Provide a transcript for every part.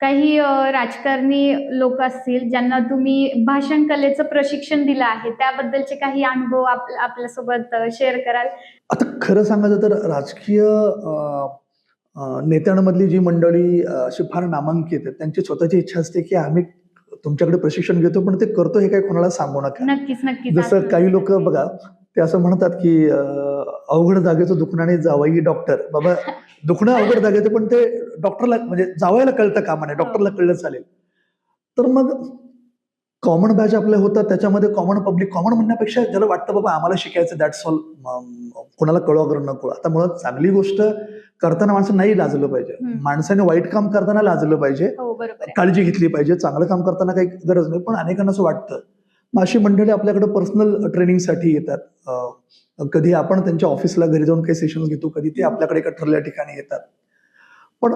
काही राजकारणी लोक असतील ज्यांना तुम्ही भाषण कलेचं प्रशिक्षण दिलं आहे त्याबद्दलचे काही अनुभव आप आपल्यासोबत शेअर कराल? आता खरं सांगायचं तर राजकीय नेत्यांमधली जी मंडळी अशी फार नामांकित आहेत. त्यांची स्वतःची इच्छा असते की आम्ही तुमच्याकडे प्रशिक्षण घेतो पण ते करतो हे काही कोणाला सांगू नका. नक्कीच नक्कीच. जसं काही लोक बघा ते असं म्हणतात की अवघड जागेचं दुखणं आणि जावई डॉक्टर बाबा दुखणं अवघड जागेचं पण ते डॉक्टरला म्हणजे जावयाला कळतं कामा नाही डॉक्टरला कळलं चालेल. तर मग कॉमन बॅच आपल्या होतात त्याच्यामध्ये कॉमन पब्लिक कॉमन म्हणण्यापेक्षा ज्याला वाटतं बाबा आम्हाला शिकायचं दॅट्स ऑल कोणाला कळवा करून नको. आता मुळात चांगली गोष्ट करताना माणसं नाही लाजलं पाहिजे. माणसाने वाईट काम करताना लाजलं पाहिजे. हो काळजी घेतली पाहिजे. चांगलं काम करताना काही गरज नाही. पण अनेकांना असं वाटतं अशी मंडळी आपल्याकडे पर्सनल ट्रेनिंगसाठी येतात. कधी आपण त्यांच्या ऑफिसला घरी जाऊन काही सेशन घेतो कधी ते आपल्याकडे एका ठरल्या ठिकाणी येतात. पण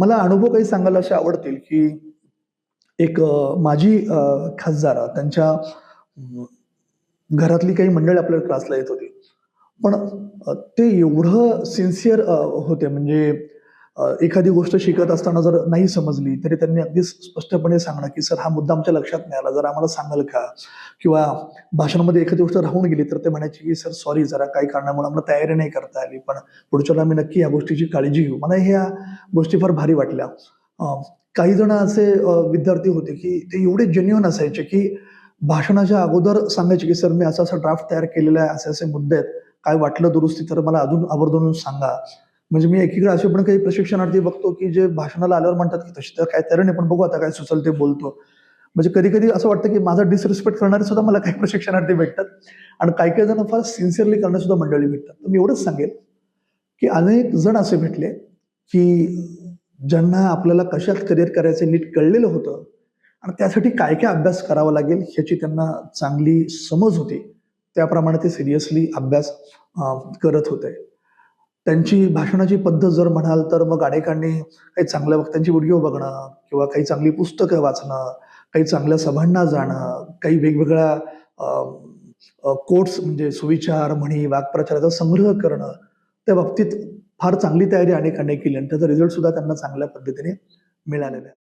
मला अनुभव काही सांगायला असे आवडतील की एक माझी खासदार त्यांच्या घरातली काही मंडळी आपल्याला क्लासला येत होती. पण ते एवढं सिन्सिअर होते म्हणजे एखादी गोष्ट शिकत असताना जर नाही समजली तरी त्यांनी अगदी स्पष्टपणे सांगणं की सर हा मुद्दा आमच्या लक्षात नाही आला जर आम्हाला सांगाल का? किंवा भाषणामध्ये एखादी गोष्ट राहून गेली तर ते म्हणायचे की सर सॉरी जरा काही कारणामुळे आम्हाला तयारी नाही करता आली पण पुढच्या आम्ही नक्की या गोष्टीची काळजी घेऊ. मला ह्या गोष्टी फार भारी वाटल्या. काही जण असे विद्यार्थी होते की ते एवढे जेन्युअन असायचे की भाषणाच्या अगोदर सांगायचे की सर मी असा असा ड्राफ्ट तयार केलेला आहे असे असे मुद्दे आहेत. काय वाटलं दुरुस्ती तर मला अजून आवर्जून सांगा. म्हणजे मी एकीकडे असे पण काही प्रशिक्षणार्थी बघतो की जे भाषणाला आल्यावर म्हणतात की तशी तर काय तर नाही पण बघू आता काय सुचल ते बोलतो. म्हणजे कधी कधी असं वाटतं की माझा डिसरिस्पेक्ट करणारे सुद्धा मला काही प्रशिक्षणार्थी भेटतात आणि काही काही जण फार सिन्सिअरली करणारे सुद्धा मंडळी भेटतात. तर मी एवढंच सांगेल की अनेक जण असे भेटले की ज्यांना आपल्याला कशात करिअर करायचं नीट कळलेलं होतं आणि त्यासाठी काय काय अभ्यास करावा लागेल ह्याची त्यांना चांगली समज होती. त्याप्रमाणे ते सिरियसली अभ्यास करत होते. त्यांची भाषणाची पद्धत जर म्हणाल तर मग अनेकांनी काही चांगल्या वक्त्यांची व्हिडिओ बघणं किंवा काही चांगली पुस्तकं वाचणं काही चांगल्या सभांना जाणं काही वेगवेगळ्या कोट्स म्हणजे सुविचार म्हणी वाक्प्रचाराचा संग्रह करणं त्या बाबतीत फार चांगली तयारी अनेकांनी केली आणि त्याचा रिझल्ट सुद्धा त्यांना चांगल्या पद्धतीने मिळालेला आहे.